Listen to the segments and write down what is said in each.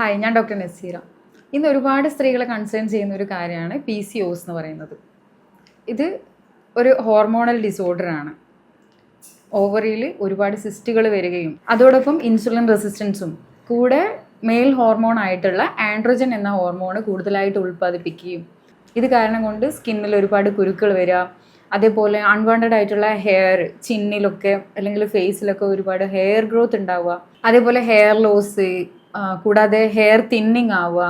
Hi ഞാൻ doctor Naseera. ഇന്ന് ഒരുപാട് സ്ത്രീകളെ കൺസേൺ ചെയ്യുന്ന ഒരു കാര്യമാണ് പി സി ഒസ് എന്ന് പറയുന്നത്. ഇത് ഒരു ഹോർമോണൽ ഡിസോർഡറാണ് ഓവറിയിൽ ഒരുപാട് സിസ്റ്റുകൾ വരികയും അതോടൊപ്പം ഇൻസുലിൻ റെസിസ്റ്റൻസും കൂടെ മെയിൽ ഹോർമോൺ ആയിട്ടുള്ള ആൻഡ്രോജൻ എന്ന ഹോർമോൺ കൂടുതലായിട്ട് ഉൽപ്പാദിപ്പിക്കുകയും ഇത് കാരണം കൊണ്ട് സ്കിന്നിൽ ഒരുപാട് കുരുക്കൾ വരിക അതേപോലെ അൺവാണ്ടഡ് ആയിട്ടുള്ള ഹെയർ ചിന്നിലൊക്കെ അല്ലെങ്കിൽ ഫേസിലൊക്കെ ഒരുപാട് ഹെയർ ഗ്രോത്ത് ഉണ്ടാവുക അതേപോലെ ഹെയർ ലോസ് കൂടാതെ ഹെയർ തിന്നിങ് ആവുക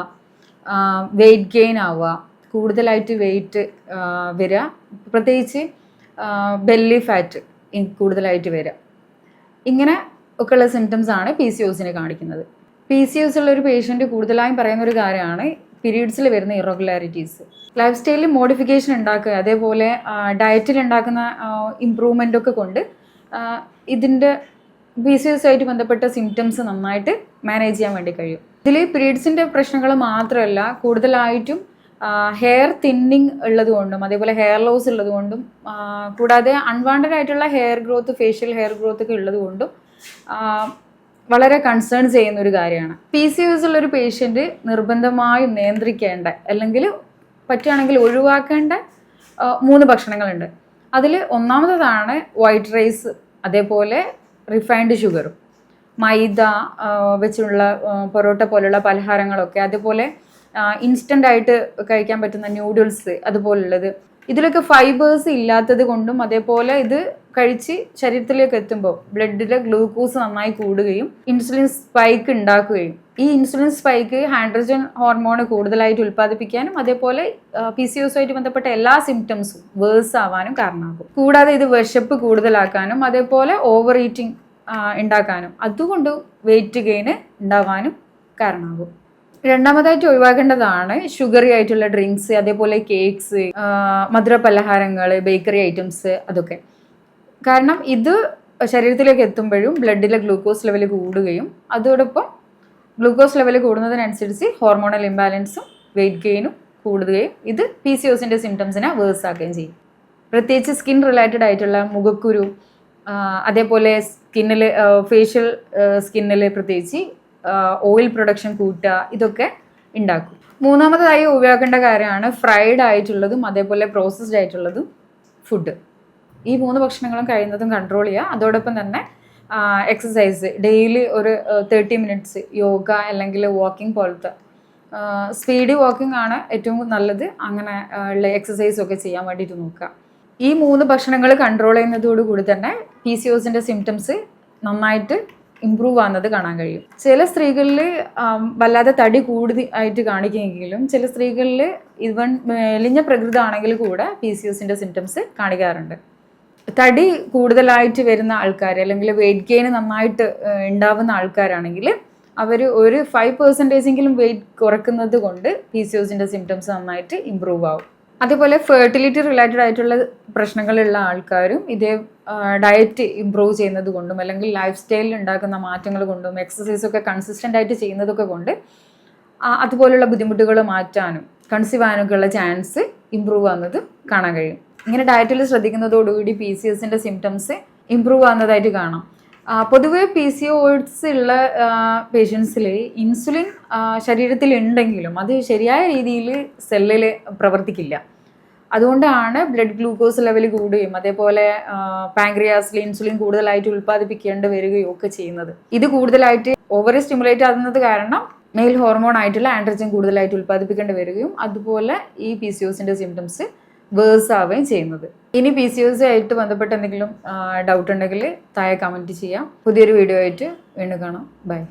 വെയിറ്റ് ഗെയിൻ ആവുക കൂടുതലായിട്ട് വെയിറ്റ് വരിക പ്രത്യേകിച്ച് ബെല്ലി ഫാറ്റ് കൂടുതലായിട്ട് വരിക ഇങ്ങനെ ഒക്കെയുള്ള സിംറ്റംസ് ആണ് പി സി ഒസിനെ കാണിക്കുന്നത്. പി സി ഒസ് ഉള്ള ഒരു പേഷ്യന്റ് കൂടുതലായും പറയുന്ന ഒരു കാര്യമാണ് പീരീഡ്സിൽ വരുന്ന ഇറഗുലാരിറ്റീസ് ലൈഫ് സ്റ്റൈലിൽ മോഡിഫിക്കേഷൻ ഉണ്ടാക്കുക അതേപോലെ ഡയറ്റിൽ ഉണ്ടാക്കുന്ന ഇമ്പ്രൂവ്മെന്റ് ഒക്കെ കൊണ്ട് ഇതിന്റെ പി സി എസ് ആയിട്ട് ബന്ധപ്പെട്ട സിംറ്റംസ് നന്നായിട്ട് മാനേജ് ചെയ്യാൻ വേണ്ടി കഴിയും. ഇതിൽ പീരീഡ്സിന്റെ പ്രശ്നങ്ങൾ മാത്രമല്ല കൂടുതലായിട്ടും ഹെയർ തിന്നിങ് ഉള്ളതുകൊണ്ടും അതേപോലെ ഹെയർ ലോസ് ഉള്ളതുകൊണ്ടും കൂടാതെ അൺവാണ്ടഡ് ആയിട്ടുള്ള hair growth facial hair growth ഒക്കെ ഉള്ളതുകൊണ്ടും വളരെ കൺസേൺ ചെയ്യുന്ന ഒരു കാര്യമാണ് പി സി എസ് ഉള്ള ഒരു പേഷ്യന്റ് നിർബന്ധമായും നിയന്ത്രിക്കേണ്ട അല്ലെങ്കിൽ പറ്റുകയാണെങ്കിൽ ഒഴിവാക്കേണ്ട മൂന്ന് ഭക്ഷണങ്ങളുണ്ട്. അതിൽ ഒന്നാമതാണ് വൈറ്റ് റൈസ് അതേപോലെ റിഫൈൻഡ് ഷുഗറും മൈദ വെച്ചുള്ള പൊറോട്ട പോലുള്ള പലഹാരങ്ങളൊക്കെ അതുപോലെ ഇൻസ്റ്റന്റ് ആയിട്ട് കഴിക്കാൻ പറ്റുന്ന ന്യൂഡിൽസ് അതുപോലുള്ളത്. ഇതിലൊക്കെ ഫൈബേഴ്സ് ഇല്ലാത്തത് കൊണ്ടും അതേപോലെ ഇത് കഴിച്ച് ശരീരത്തിലേക്ക് എത്തുമ്പോൾ ബ്ലഡിലെ ഗ്ലൂക്കോസ് നന്നായി കൂടുകയും ഇൻസുലിൻ സ്പൈക്ക് ഉണ്ടാക്കുകയും ഈ ഇൻസുലിൻ സ്പൈക്ക് ഹൈഡ്രജൻ ഹോർമോൺ കൂടുതലായിട്ട് ഉൽപ്പാദിപ്പിക്കാനും അതേപോലെ പി സി ഒസുമായിട്ട് ബന്ധപ്പെട്ട എല്ലാ സിംറ്റംസും വേഴ്സ് ആവാനും കാരണമാകും. കൂടാതെ ഇത് വിശപ്പ് കൂടുതലാക്കാനും അതേപോലെ ഓവർ ഈറ്റിംഗ് ഉണ്ടാക്കാനും അതുകൊണ്ട് വെയിറ്റ് ഗെയിന് ഉണ്ടാവാനും കാരണമാകും. രണ്ടാമതായിട്ട് ഒഴിവാക്കേണ്ടതാണ് ഷുഗറി ആയിട്ടുള്ള ഡ്രിങ്ക്സ് അതേപോലെ കേക്ക്സ് മധുര പലഹാരങ്ങൾ ബേക്കറി ഐറ്റംസ് അതൊക്കെ. കാരണം ഇത് ശരീരത്തിലേക്ക് എത്തുമ്പോഴും ബ്ലഡിലെ ഗ്ലൂക്കോസ് ലെവൽ കൂടുകയും അതോടൊപ്പം ഗ്ലൂക്കോസ് ലെവൽ കൂടുന്നതിനനുസരിച്ച് ഹോർമോണൽ ഇംബാലൻസും വെയിറ്റ് ഗെയിനും കൂടുകയും ഇത് പി സി ഒസിന്റെ സിംറ്റംസിനെ വേഴ്സ് ആക്കുകയും ചെയ്യും. പ്രത്യേകിച്ച് സ്കിൻ റിലേറ്റഡ് ആയിട്ടുള്ള മുഖക്കുരു അതേപോലെ സ്കിന്നിൽ ഫേഷ്യൽ സ്കിന്നിൽ പ്രത്യേകിച്ച് ഓയിൽ പ്രൊഡക്ഷൻ കൂട്ടുക ഇതൊക്കെ ഉണ്ടാക്കും. മൂന്നാമതായി ഉപയോഗിക്കേണ്ട കാര്യമാണ് ഫ്രൈഡ് ആയിട്ടുള്ളതും അതേപോലെ പ്രോസസ്ഡ് ആയിട്ടുള്ളതും ഫുഡ് ഈ മൂന്ന് ഭക്ഷണങ്ങളും കഴിയുന്നതും കൺട്രോൾ ചെയ്യുക. അതോടൊപ്പം തന്നെ എക്സസൈസ് ഡെയിലി ഒരു തേർട്ടി മിനിറ്റ്സ് യോഗ അല്ലെങ്കിൽ വാക്കിംഗ് പോലത്തെ. സ്പീഡ് വാക്കിംഗ് ആണ് ഏറ്റവും നല്ലത്. അങ്ങനെ ഉള്ള എക്സസൈസ് ഒക്കെ ചെയ്യാൻ വേണ്ടിയിട്ട് നോക്കുക. ഈ മൂന്ന് ഭക്ഷണങ്ങൾ കൺട്രോൾ ചെയ്യുന്നതോടു കൂടി തന്നെ പി സി ഒസിന്റെ സിംറ്റംസ് നന്നായിട്ട് ഇമ്പ്രൂവ് ആവുന്നത് കാണാൻ കഴിയും. ചില സ്ത്രീകളിൽ വല്ലാതെ തടി കൂടുതൽ ആയിട്ട് കാണിക്കുമെങ്കിലും ചില സ്ത്രീകളിൽ ഇവൺ മെലിഞ്ഞ പ്രകൃതമാണെങ്കിൽ കൂടെ പി സി ഒസിന്റെ സിംറ്റംസ് കാണിക്കാറുണ്ട്. തടി കൂടുതലായിട്ട് വരുന്ന ആൾക്കാർ അല്ലെങ്കിൽ വെയിറ്റ് ഗെയിൻ നന്നായിട്ട് ഉണ്ടാവുന്ന ആൾക്കാരാണെങ്കിൽ അവർ ഒരു ഫൈവ് പെർസെന്റേജെങ്കിലും വെയിറ്റ് കുറക്കുന്നത് കൊണ്ട് പി സി ഒസിന്റെ സിംറ്റംസ് നന്നായിട്ട് ഇമ്പ്രൂവ് ആവും. അതേപോലെ ഫെർട്ടിലിറ്റി റിലേറ്റഡ് ആയിട്ടുള്ള പ്രശ്നങ്ങളുള്ള ആൾക്കാരും ഇതേ ഡയറ്റ് ഇമ്പ്രൂവ് ചെയ്യുന്നത് കൊണ്ടും അല്ലെങ്കിൽ ലൈഫ് സ്റ്റൈലിൽ ഉണ്ടാക്കുന്ന മാറ്റങ്ങൾ കൊണ്ടും എക്സസൈസ് ഒക്കെ കൺസിസ്റ്റന്റ് ആയിട്ട് ചെയ്യുന്നതൊക്കെ കൊണ്ട് അതുപോലുള്ള ബുദ്ധിമുട്ടുകൾ മാറ്റാനും കൺസീവ് ആകാനൊക്കെയുള്ള ചാൻസ് ഇമ്പ്രൂവ് ആകുന്നത് കാണാൻ കഴിയും. ഇങ്ങനെ ഡയറ്റിൽ ശ്രദ്ധിക്കുന്നതോടുകൂടി പി സി എസിന്റെ സിംറ്റംസ് ഇമ്പ്രൂവ് ആവുന്നതായിട്ട് കാണാം. പൊതുവേ പി സി ഓയിഡ്സ് ഉള്ള പേഷ്യൻസിൽ ഇൻസുലിൻ ശരീരത്തിൽ ഉണ്ടെങ്കിലും അത് ശരിയായ രീതിയിൽ സെല്ലിൽ പ്രവർത്തിക്കില്ല. അതുകൊണ്ടാണ് ബ്ലഡ് ഗ്ലൂക്കോസ് ലെവൽ കൂടുകയും അതേപോലെ പാങ്ക്രിയാസിൽ ഇൻസുലിൻ കൂടുതലായിട്ട് ഉൽപ്പാദിപ്പിക്കേണ്ടി വരികയും ഒക്കെ ചെയ്യുന്നത്. ഇത് കൂടുതലായിട്ട് ഓവർ സ്റ്റിമുലേറ്റ് ആകുന്നത് കാരണം മെയിൽ ഹോർമോൺ ആയിട്ടുള്ള ആൻഡ്രജൻ കൂടുതലായിട്ട് ഉൽപ്പാദിപ്പിക്കേണ്ടി വരികയും അതുപോലെ ഈ പി സി ഒസിന്റെ സിംറ്റംസ് വേഴ്സ് ആവുകയും ചെയ്യുന്നത്. ഇനി പി സി എസ് ആയിട്ട് ബന്ധപ്പെട്ട് എന്തെങ്കിലും ഡൗട്ട് ഉണ്ടെങ്കിൽ താഴെ കമന്റ് ചെയ്യാം. പുതിയൊരു വീഡിയോ ആയിട്ട് വീണ്ടും കാണാം. ബൈ